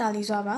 တာလီစွာပါ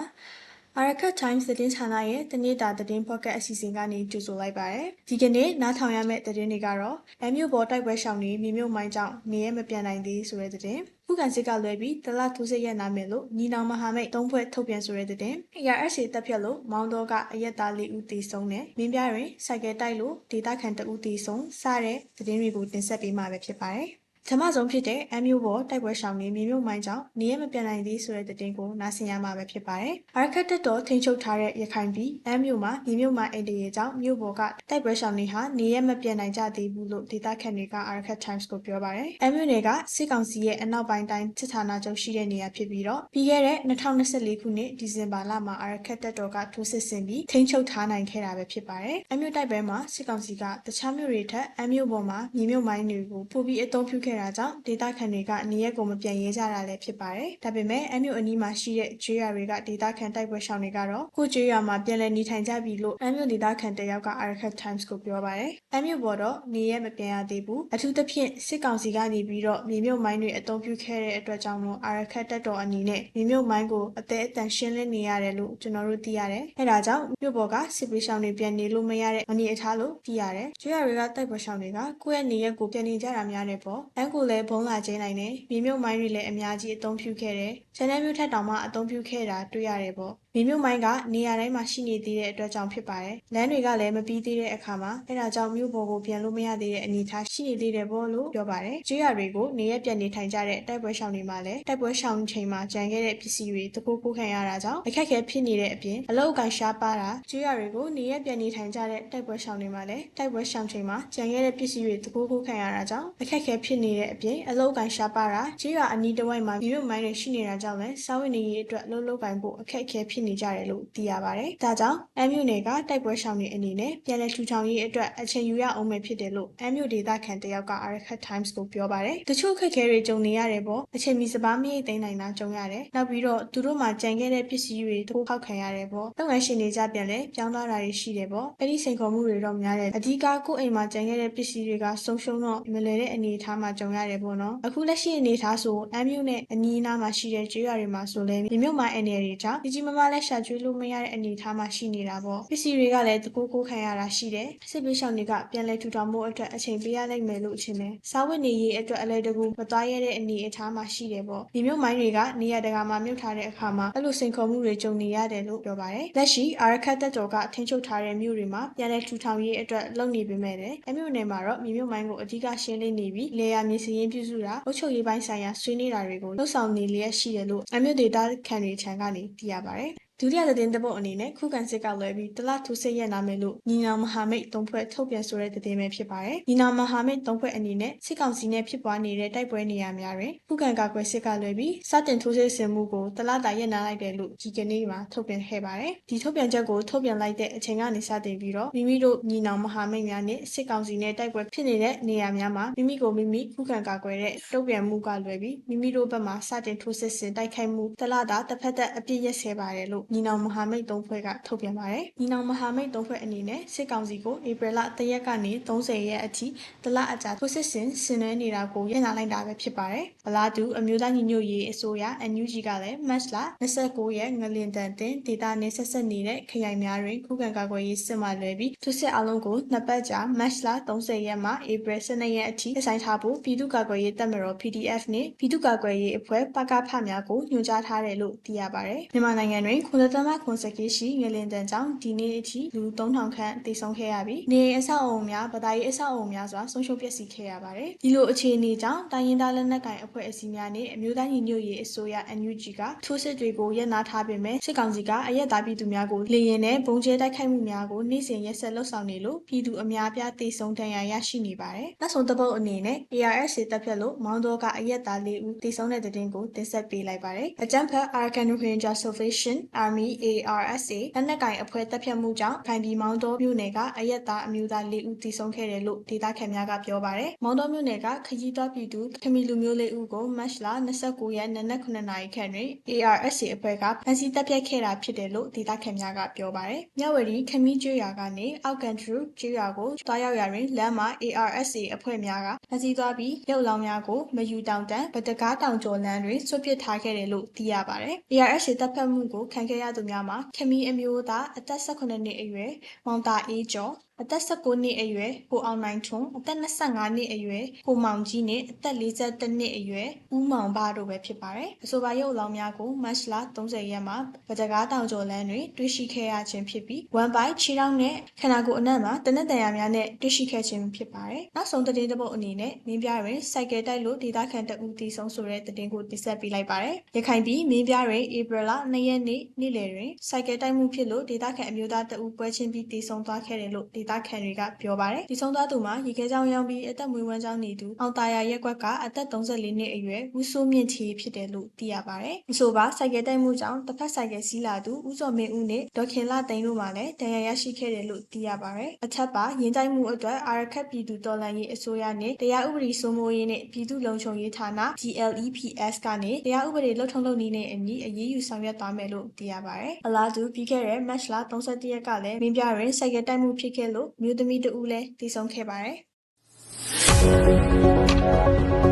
အာရခတ် Times သတင်းဌာနရဲ့တနေ့တာသတင်းဖော့ကတ်အစီအစဉ်ကနေကြိုဆိုလိုက်ပါရယ်ဒီကနေ့နားထောင်ရမယ့်သတင်းတွေကတော့အမျိုးပေါ်တိုက်ပွဲရှောင်းနေမြေမြုပ်မိုင်းကြောင့်နေရမပြန်နိုင်သေးဆိုတဲ့သတင်းခုခံစစ်ကလွဲပြီးတလထိုးစစ်ရနာမယ်လို့ညီနောင်မဟာမိတ်သုံးဖွဲ့ထုတ်ပြန်ဆိုတဲ့သတင်း ARSA တပ်ဖြတ်လို့မောင်းတော့ကအရက်သားလေးဦးတေဆုံးတယ်မင်းပြတွင်စိုက်ကယ်တိုက်လို့ဒေတာခန်တဦးတေဆုံးစတဲ့သတင်းတွေကိုတင်ဆက်ပေးမှာပဲဖြစ်ပါတယ် ဓမ္မဆုံးဖြစ်တဲ့ MU ဘောတိုက်ပွဲရှောင်နေမြေမြုပ်မိုင်းကြောင့်နေရမပြန်နိုင်သေးဆိုတဲ့သတင်းကိုနားဆင်ရမှာပဲဖြစ်ပါတယ်။အာရခတ်တက်တော်ထိန်ချုပ်ထားတဲ့ရခိုင်ပြည် MU မှာမြေမြုပ်မိုင်းအိန္ဒိယကြောင့်မြို့ပေါ်ကတိုက်ပွဲရှောင်နေဟာနေရမပြန်နိုင်ကြသေးဘူးလို့ဒေတာခန်တွေကအာရခတ် Times ကိုပြောပါတယ်။ MU နယ်ကစစ်ကောင်စီရဲ့အနောက်ပိုင်းတိုင်းစစ်ဌာနချုပ်ရှိတဲ့နေရာဖြစ်ပြီးတော့ပြီးခဲ့တဲ့2024ခုနှစ်ဒီဇင်ဘာလမှာအာရခတ်တက်တော်ကထိုးစစ်ဆင်ပြီးထိန်ချုပ်ထားနိုင်ခဲ့တာပဲဖြစ်ပါတယ်။ MU တိုက်ပွဲမှာစစ်ကောင်စီကတခြားမြို့တွေထက် MU ပေါ်မှာမြေမြုပ်မိုင်းတွေကိုပိုပြီးအသုံးပြုခဲ့တာကြောင့်ဒေတာခန်တွေကနေရက်ကိုမပြန်ရဲကြတာလည်းဖြစ်ပါတယ်။ဒါပေမဲ့အမျိုးအနီးမှာရှိတဲ့ကျွေးရတွေကဒေတာခန်တိုက်ပွဲရှောင်တွေကတော့ကိုကျွေးရမှာပြန်လည်နေထိုင်ကြပြီလို့အမျိုးဒေတာခန်တယောက်က Arcade Times ကိုပြောပါတယ်။အမျိုးပေါ်တော့နေရက်မပြန်ရသေးဘူး။အထူးသဖြင့်စစ်ကောင်စီကနေပြီးတော့မြေမြုပ်မိုင်းတွေအသုံးပြုခဲ့တဲ့အတွက်ကြောင့်လို့ Arcade တက်တော်အနေနဲ့မြေမြုပ်မိုင်းကိုအသေးအတန်ရှင်းလင်းနေရတယ်လို့ကျွန်တော်တို့သိရတယ်။အဲဒါကြောင့်မြို့ပေါ်ကစစ်ပေးရှောင်တွေပြန်နေလို့မရတဲ့အနေအထားလို့သိရတယ်။ကျွေးရတွေကတိုက်ပွဲရှောင်တွေကကိုယ့်ရဲ့နေရက်ကိုပြန်နေကြတာများတယ်ပေါ့။အန်ကိုလည်းဘုံလာကျင်းနိုင်တယ်။မြေမြုပ်မိုင်းတွေလည်းအများကြီးအသုံးပြုခဲ့တယ်။ချန်နယ်မျိုးထက်တောင်မှအသုံးပြုခဲ့တာတွေ့ရတယ်ပေါ့။မြေမြုပ်မိုင်းကနေရာတိုင်းမှာရှိနေသေးတဲ့အတွက်ကြောင့်ဖြစ်ပါတယ်။လမ်းတွေကလည်းမပြီးသေးတဲ့အခါမှာအဲဒါကြောင့်မြို့ပေါ်ကိုပြန်လို့မရသေးတဲ့အနေအထားရှိနေသေးတယ်ပေါ့လို့ပြောပါတယ်။ကျွေးရတွေကိုနေရက်ပြန်နေထိုင်ကြတဲ့တိုက်ပွဲရှောင်တွေမှာလည်းတိုက်ပွဲရှောင်ချိန်မှာကြံခဲ့တဲ့ပစ္စည်းတွေတကူကူခံရတာကြောင့်အခက်အခဲဖြစ်နေတဲ့အပြင်အလောက်ကန်ရှားပါတာကျွေးရတွေကိုနေရက်ပြန်နေထိုင်ကြတဲ့တိုက်ပွဲရှောင်တွေမှာလည်းတိုက်ပွဲရှောင်ချိန်မှာကြံခဲ့တဲ့ပစ္စည်းတွေတကူကူခံရတာကြောင့်အခက်အခဲဖြစ်နေတဲ့အပြင်အလောက်ကန်ရှားပါတာကျွေးရအနီးတစ်ဝိုက်မှာမြေမြုပ်မိုင်းတွေရှိနေတာကြောင့်လည်းစားဝတ်နေရေးအတွက်လုံးလုံးကင်ဖို့အခက်အခဲဖြစ်နေကြတယ်လို့သိရပါတယ်။ဒါကြောင့်အမ်မြူနယ်ကတိုက်ပွဲရှောင်တွေအနေနဲ့ပြန်လည်ထူထောင်ရေးအတွက်အချိန်ယူရအောင်မယ်ဖြစ်တယ်လို့အမ်မြူဒေသခံတယောက်က Arcade Times ကိုပြောပါတယ်။တချို့ခက်ခဲတွေကြုံနေရတယ်ပေါ့။အချိန်မီစပားမရိတ်သိမ်းနိုင်တာကြုံရတယ်။နောက်ပြီးတော့သူတို့မှကြံခဲ့တဲ့ပစ္စည်းတွေထိုးဖောက်ခံရတယ်ပေါ့။လုပ်ငန်းရှင်တွေကြပြန်လဲပြောင်းသွားတာတွေရှိတယ်ပေါ့။အဲ့ဒီစိန်ခေါ်မှုတွေတော့များတယ်။အဓိကကိုယ့်အိမ်မှာကြံခဲ့တဲ့ပစ္စည်းတွေကဆုံးရှုံးတော့မလွယ်တဲ့အနေအထားမှာကြုံရတယ်ပေါ့နော်။အခုလက်ရှိအနေအထားဆိုအမ်မြူနဲ့အနီးအနားမှာရှိတဲ့ကျွေးရတွေမှာဆိုလဲမြေမြုပ်မိုင်းအနေတွေကြောင့်ကြီးကြီးမားမားလဲရှာကျွေးလို့မရတဲ့အနေအထားမှာရှိနေတာပေါ့ပစ္စည်းတွေကလည်းတကူကိုခံရတာရှိတယ်စစ်ပေးရှောင်တွေကပြန်လဲထူထောင်မှုအတွက်အချိန်ပေးရနိုင်မယ်လို့အချင်းပဲစားဝတ်နေရေးအတွက်အလဲတကူမသွားရတဲ့အနေအထားမှာရှိတယ်ပေါ့မြေမြုပ်မိုင်းတွေကနေရာတကာမှာမြုပ်ထားတဲ့အခါမှာအဲ့လိုစိန်ခေါ်မှုတွေကြုံနေရတယ်လို့ပြောပါတယ်လက်ရှိအာရခတ်တက်တော်ကထင်းချုပ်ထားတဲ့မြို့တွေမှာပြန်လဲထူထောင်ရေးအတွက်လုပ်နေပေမဲ့လည်းအမြို့နယ်မှာတော့မြေမြုပ်မိုင်းကိုအဓိကရှင်းလင်းနေပြီးလေယာမြေစရင်ပြုစုတာအုပ်ချုပ်ရေးပိုင်းဆိုင်ရာဆွေးနွေးတာတွေကိုလှုပ်ဆောင်နေလျက်ရှိတယ်လို့ အမြို့ဒေတာခံတွေထံကနေ သိရပါတယ် ဒုတိယသတင်းသဘောအနေနဲ့ခုခံစစ်ကလွဲပြီးတလထူစစ်ရနာမယ်လို့ညီနောင်မဟာမိတ်သုံးဖွဲ့ထုတ်ပြန်ဆိုတဲ့သတင်းပဲဖြစ်ပါတယ်။ညီနောင်မဟာမိတ်သုံးဖွဲ့အနေနဲ့စစ်ကောင်စီနဲ့ဖြစ်ပွားနေတဲ့တိုက်ပွဲနေရာများတွင်ခုခံကာကွယ်စစ်ကလွဲပြီးစတင်ထိုးစစ်ဆင်မှုကိုတလတာရနာလိုက်တယ်လို့ဒီကနေ့မှာထုတ်ပြန်ခဲ့ပါတယ်။ဒီထုတ်ပြန်ချက်ကိုထုတ်ပြန်လိုက်တဲ့အချိန်ကနေစတင်ပြီးတော့မိမိတို့ညီနောင်မဟာမိတ်များနဲ့စစ်ကောင်စီနဲ့တိုက်ပွဲဖြစ်နေတဲ့နေရာများမှာမိမိကိုမိမိခုခံကာကွယ်တဲ့တုံ့ပြန်မှုကလွဲပြီးမိမိတို့ဘက်မှစတင်ထိုးစစ်ဆင်တိုက်ခိုက်မှုတလတာတစ်ဖက်သက်အပြစ်ရက်ဆဲပါတယ်လို့ညီနောင်မဟာမိတ်သုံးဖွဲ့ကထုတ်ပြန်ပါတယ်။ညီနောင်မဟာမိတ်သုံးဖွဲ့အနေနဲ့စစ်ကောင်စီကိုဧပြီလ3ရက်ကနေ30ရက်အထိတလအကြာထိုးစစ်ဆင်ဆင်နွှဲနေတာကိုရည်နာလိုက်တာပဲဖြစ်ပါတယ်။ဗလာတူအမျိုးသားညီညွတ်ရေးအစိုးရ NUG ကလည်းမတ်လ29ရက်ငလင်တန်တင်ဒေတာနဲ့ဆက်ဆက်နေတဲ့ခရိုင်များတွင်ခုခံကာကွယ်ရေးစစ်မှလွယ်ပြီးထိုးစစ်အလုံးကိုနှစ်ပတ်ကြာမတ်လ30ရက်မှဧပြီ12ရက်အထိဆိုင်ထားဖို့ပြည်သူ့ကာကွယ်ရေးတပ်မတော် PDF နဲ့ပြည်သူ့ကာကွယ်ရေးအဖွဲ့ပကဖများကိုညွှန်ကြားထားတယ်လို့သိရပါတယ်။မြန်မာနိုင်ငံတွင်ခွန်သက်သမခွန်စကေးရှိငလင်တန်ကြောင့်ဒီနေ့အထိလူ3000ခန့်သေဆုံးခဲ့ရပြီးနေအဆောက်အုံများဗဒါရေးအဆောက်အုံများစွာဆုံးရှုံးပျက်စီးခဲ့ရပါတယ်။ဒီလိုအခြေအနေကြောင့်တိုင်းရင်းသားလက်နက်ကိုင်အဖွဲ့အစည်းများနဲ့အမျိုးသားညီညွတ်ရေးအစိုးရ NUG ကထိုးစစ်တွေကိုရပ်နားထားပေမဲ့စစ်ကောင်စီကအရက်သားပြည်သူများကိုလေရင်နဲ့ဘုံကျဲတိုက်ခိုက်မှုများကိုနေ့စဉ်ရက်ဆက်လှုပ်ဆောင်နေလို့ပြည်သူအများအပြားသေဆုံးဒဏ်ရာရရှိနေပါတယ်။နောက်ဆုံးတစ်ပုတ်အနေနဲ့ ARS တပ်ဖြတ်လို့မောင်းတော့ကအရက်သား၄ဦးသေဆုံးတဲ့တဲ့တင်ကိုတင်ဆက်ပေးလိုက်ပါတယ်။အကြံဖက် Arkan Ranger Salvation Army ARSA လက်နက်ကင်အဖွဲ့တပ်ဖြတ်မှုကြောင့်ခိုင်ပြည်မောင်းတော်မြို့နယ်ကအရက်သားအမျိုးသား၄ဦးသေဆုံးခဲ့တယ်လို့ဒေသခံများကပြောပါတယ်။မောင်းတော်မြို့နယ်ကခရီးသွားပြည်သူခမီလူမျိုးလေးဦးကိုမတ်လ29ရက်နေ့နက်9နာရီခန့်တွင် ARSA အဖွဲ့ကဖမ်းဆီးတပ်ဖြတ်ခဲ့တာဖြစ်တယ်လို့ဒေသခံများကပြောပါတယ်။မြဝတီခမီကျွော်ကနေအောက်ကန်ထရူကျွော်ကိုတွားရောက်ရာတွင်လမ်းမှာ ARSA အဖွဲ့များကဖမ်းဆီးသွားပြီးရုပ်လောင်းများကိုမယူတောင်တန်းဗတကားတောင်ကျော်လမ်းတွင်ဆွတ်ပစ်ထားခဲ့တယ်လို့သိရပါတယ်။ ARSA တပ်ဖက်မှုကိုခံခဲ့ရသူများမှာခမီအမျိုးသားအသက်18နှစ်အရွယ်မောင်တာအေးကျော် အသက်19နှစ်အရွယ်ကိုအောင်နိုင်ထွန်းအသက်25နှစ်အရွယ်ကိုမောင်ကြီးနဲ့အသက်41နှစ်အရွယ်ဦးမောင်ဘတို့ပဲဖြစ်ပါတယ်။အဆိုပါရုပ်လောင်းများကိုမတ်လ30ရက်မှာဗကြကားတောင်ကျော်လမ်းတွင်တွေ့ရှိခဲ့ရခြင်းဖြစ်ပြီးဝမ်ပိုင်ခြေထောက်နဲ့ခန္ဓာကိုယ်အနှံ့မှာတနက်တန်ရာများနဲ့တွေ့ရှိခဲ့ခြင်းဖြစ်ပါတယ်။နောက်ဆုံးသတင်းတစ်ပုဒ်အနေနဲ့မင်းပြားတွင်စိုက်ကယ်တိုက်လို့ဒေသခံတအူတီဆုံးဆိုတဲ့သတင်းကိုတင်ဆက်ပေးလိုက်ပါတယ်။ရခိုင်ပြည်မင်းပြားတွင်ဧပြီလ2ရက်နေ့နေ့လယ်တွင်စိုက်ကယ်တိုက်မှုဖြစ်လို့ဒေသခံအမျိုးသားတအူပွဲချင်းပြီးတည်ဆုံသွားခဲ့တယ်လို့ဒေသခံတွေကပြောပါတယ်။ဒီဆုံးသွားသူမှာရေခဲချောင်းရောက်ပြီးအသက်မွေးဝမ်းကြောင်းနေသူအောင်တာယာရက်ကွက်ကအသက်34နှစ်အရွယ်ဦးစိုးမြင့်ချီဖြစ်တယ်လို့သိရပါတယ်။ဒီဆိုပါစိုက်ကယ်တိုက်မှုကြောင့်တစ်ဖက်စိုက်ကယ်စီးလာသူဦးစောမင်းဦးနဲ့ဒေါခင်လာသိန်းတို့မှလည်းဒဏ်ရာရရှိခဲ့တယ်လို့သိရပါတယ်။အထက်ပါရင်တိုက်မှုအတွက်အာရခတ်ပြည်သူတော်လှန်ရေးအစိုးရနဲ့တရားဥပဒေစိုးမိုးရေးနဲ့ပြည်သူ့လုံခြုံရေးဌာန GLEPS ကနေတရားဥပဒေလှုပ်ထုံးလုပ်နည်းနဲ့အညီအရေးယူဆောင်ရွက်သွားမယ်လို့သိရပါတယ်။အလားတူပြီးခဲ့တဲ့မတ်လ31ရက်ကလည်းမင်းပြတွင်စိုက်ကယ်တိုက်မှုဖြစ်ခဲ့လို့မျိုးသမီးတဦးလည်းတည်ဆုံခဲ့ပါတယ်။